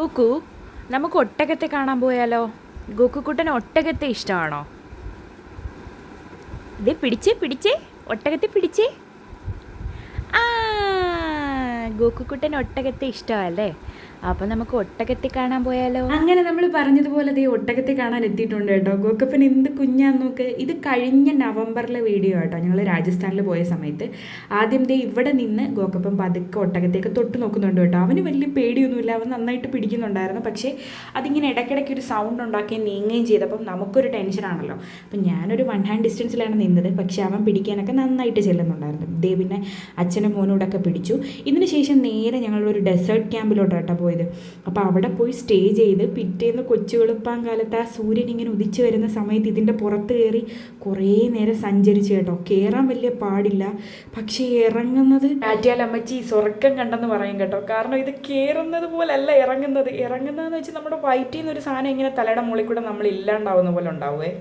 Goku നമുക്ക് ഒട്ടകത്തെ കാണാൻ പോയാലോ? ഗോക്കുക്കുട്ടന് ഒട്ടകത്തെ ഇഷ്ടമാണോ? ഇത് പിടിച്ചേ പിടിച്ചേ ഒട്ടകത്തെ പിടിച്ചേ. ഗോക്കുക്കുട്ടന് ഒട്ടകത്തെ ഇഷ്ടമല്ലേ? അപ്പോൾ നമുക്ക് ഒട്ടകത്തെ കാണാൻ പോയാലോ? അങ്ങനെ നമ്മൾ പറഞ്ഞതുപോലെ ദേ ഒട്ടകത്തെ കാണാൻ എത്തിയിട്ടുണ്ട് കേട്ടോ. ഗോക്കപ്പൻ എന്ത് കുഞ്ഞാന്ന് നോക്ക്. ഇത് കഴിഞ്ഞ നവംബറിലെ വീഡിയോ കേട്ടോ ഞങ്ങൾ രാജസ്ഥാനിൽ പോയ സമയത്ത് ആദ്യം ദേ ഇവിടെ നിന്ന് ഗോക്കപ്പൻ പതുക്കെ ഒട്ടകത്തേക്ക് തൊട്ട് നോക്കുന്നുണ്ട് കേട്ടോ. അവന് വലിയ പേടിയൊന്നുമില്ല. അവൻ നന്നായിട്ട് പിടിക്കുന്നുണ്ടായിരുന്നു. പക്ഷേ അതിങ്ങനെ ഇടയ്ക്കിടയ്ക്ക് ഒരു സൗണ്ട് ഉണ്ടാക്കി നീങ്ങുകയും ചെയ്തപ്പം നമുക്കൊരു ടെൻഷനാണല്ലോ അപ്പം ഞാനൊരു വൺ ഹാൻഡ് ഡിസ്റ്റൻസിലാണ് നിന്നത്. പക്ഷേ അവൻ പിടിക്കാനൊക്കെ നന്നായിട്ട് ചെല്ലുന്നുണ്ടായിരുന്നു. ദേ പിന്നെ അച്ഛനും മോനോടൊക്കെ പിടിച്ചു. ഇതിന് നേരെ ഞങ്ങളൊരു ഡെസേർട്ട് ക്യാമ്പിലോട്ട് കേട്ടോ പോയത്. അപ്പോൾ അവിടെ പോയി സ്റ്റേ ചെയ്ത് പിറ്റേന്ന് കൊച്ചു വെളുപ്പാൻ കാലത്ത് ആ സൂര്യൻ ഇങ്ങനെ ഉദിച്ചു വരുന്ന സമയത്ത് ഇതിന്റെ പുറത്ത് കയറി കുറേ നേരം സഞ്ചരിച്ച് കേട്ടോ. കയറാൻ വലിയ പാടില്ല. പക്ഷേ ഇറങ്ങുന്നത് ആറ്റിയാലമ്മച്ചി സ്വർഗം കണ്ടെന്ന് പറയും കേട്ടോ. കാരണം ഇത് കയറുന്നത് പോലല്ല ഇറങ്ങുന്നത്. ഇറങ്ങുന്നതെന്ന് വെച്ചാൽ നമ്മുടെ വയറ്റിൽ നിന്ന് ഒരു സാധനം ഇങ്ങനെ തലയുടെ മുകളിൽ കൂടെ നമ്മൾ ഇല്ലാണ്ടാവുന്ന പോലെ ഉണ്ടാവുമേ